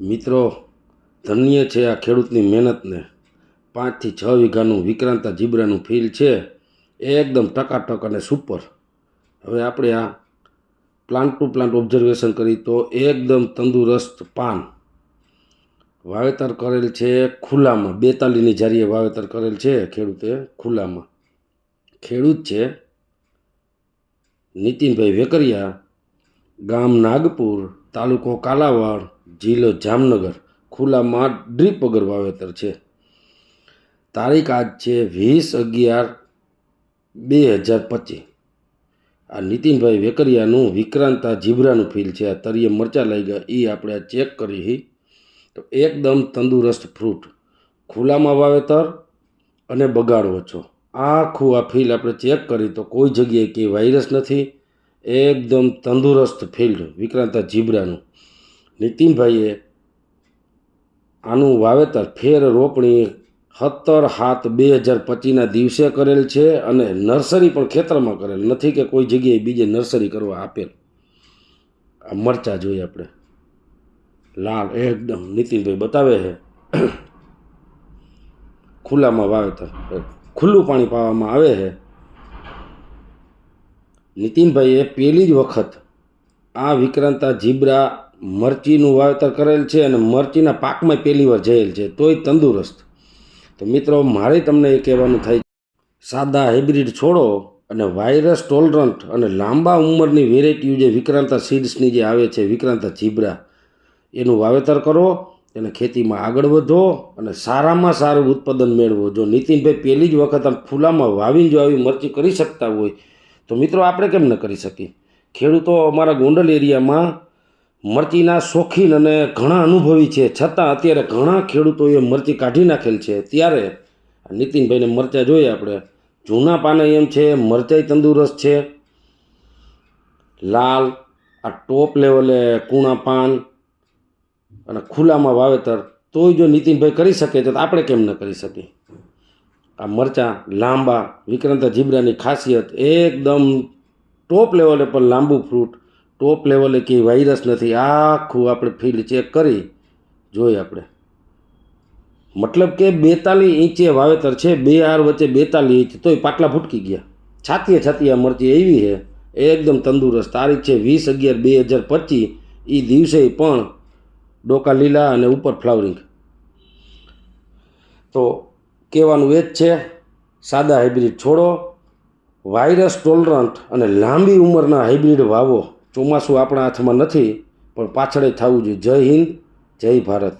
મિત્રો, ધન્ય છે આ ખેડૂતની મહેનતને. પાંચથી છ વીઘાનું વિક્રાંતા જીબ્રાનું ફીલ છે. એકદમ ટકાટક અને સુપર. હવે આપણે આ પ્લાન્ટ ટુ પ્લાન્ટ ઓબ્ઝર્વેશન કરી તો એકદમ તંદુરસ્ત પાન. વાવેતર કરેલ છે ખુલ્લામાં. બેતાલીની જારીએ વાવેતર કરેલ છે ખેડૂતે ખુલ્લામાં. ખેડૂત છે નીતિનભાઈ વેકરિયા, ગામ નાગપુર. તાલુકો કાલાવાડ જિલ્લો જામનગર ખુલ્લામાં ડ્રીપ વગર વાવેતર છે. તારીખ આજ છે વીસ અગિયાર બે હજાર પચીસ. આ નીતિનભાઈ વેકરિયાનું વિક્રાંતા જીબ્રાનું ફીલ છે. આ તરીએ મરચાં લઈ ગયા એ આપણે ચેક કરી તો એકદમ તંદુરસ્ત ફ્રૂટ. ખુલ્લામાં વાવેતર અને બગાડ ઓછો. આખું આ ફીલ આપણે ચેક કરી તો કોઈ જગ્યાએ કે વાયરસ નથી. એકદમ તંદુરસ્ત ફિલ્ડ વિક્રાંતા જીબ્રાનું. નીતિનભાઈએ આનું વાવેતર ફેર રોપણી સત્તર હાથ બે હજાર પચીસના દિવસે કરેલ છે અને નર્સરી પણ ખેતરમાં કરેલ. નથી કે કોઈ જગ્યાએ બીજે નર્સરી કરવા આપેલ. આ મરચા જોઈએ આપણે. લાલ, એકદમ. નીતિનભાઈ બતાવે છે. ખુલ્લામાં વાવેતર. ખુલ્લું પાણી પાવામાં આવે છે. નીતિનભાઈએ પહેલી જ વખત આ વિક્રાંતા જીબ્રા મરચીનું વાવેતર કરેલ છે અને મરચીના પાકમાં પહેલી વાર જયેલ છે. તોય તંદુરસ્ત. તો મિત્રો, મારે તમને એ કહેવાનું થાય સાદા હાઇબ્રિડ છોડો અને વાયરસ ટોલરન્ટ અને લાંબા ઉંમરની વેરાયટીઓ જે વિક્રાંતા સીડ્સની જે આવે છે, વિક્રાંતા જીબ્રા, એનું વાવેતર કરો અને ખેતીમાં આગળ વધો અને સારામાં સારું ઉત્પાદન મેળવો. જો નીતિનભાઈ પહેલી જ વખત આમ ફૂલામાં વાવીને જો આવી મરચી કરી શકતા હોય તો મિત્રો, આપણે કેમ ન કરી શકીએ? ખેડૂતો અમારા ગોંડલ એરિયામાં મરચીના શોખીન અને ઘણા અનુભવી છે. છતાં અત્યારે ઘણા ખેડૂતોએ મરચી કાઢી નાખેલ છે. ત્યારે નીતિનભાઈને મરચાં જોઈએ આપણે. જૂના પાને એમ છે મરચાઈ તંદુરસ્ત છે. લાલ, આ ટોપ લેવલે કૂણા પાન અને ખુલ્લામાં વાવેતર. તોય જો નીતિનભાઈ કરી શકે તો આપણે કેમ ન કરી શકીએ? આ મરચાં, લાંબા, વિક્રાંતા જીબ્રાની ખાસિયત એકદમ ટોપ લેવલે પર લાંબુ ફ્રૂટ. ટોપ લેવલે કે વાયરસ નથી. આખું આપણે ફિલ્ડ ચેક કરી જોઈ આપણે. મતલબ કે બેતાલીસ ઇંચે વાવેતર છે, બે આર વચ્ચે બેતાલીસ ઇંચ, તોય પાટલા ફૂટકી ગયા. છાતીએ છાતીએ મરચી એવી છે, એકદમ તંદુરસ્ત. તારીખ છે વીસ અગિયાર બે હજાર પચીસ. એ દિવસે પણ ડોકા લીલા અને ઉપર ફ્લાવરિંગ. તો કહેવાનું એ જ છે, સાદા હાઇબ્રિડ છોડો. વાયરસ ટોલરન્ટ અને લાંબી ઉંમરના હાઇબ્રિડ વાવો ચોમાસું આપણા હાથમાં નથી, પણ પાછળ થવું જોઈએ. જય હિન્દ, જય ભારત.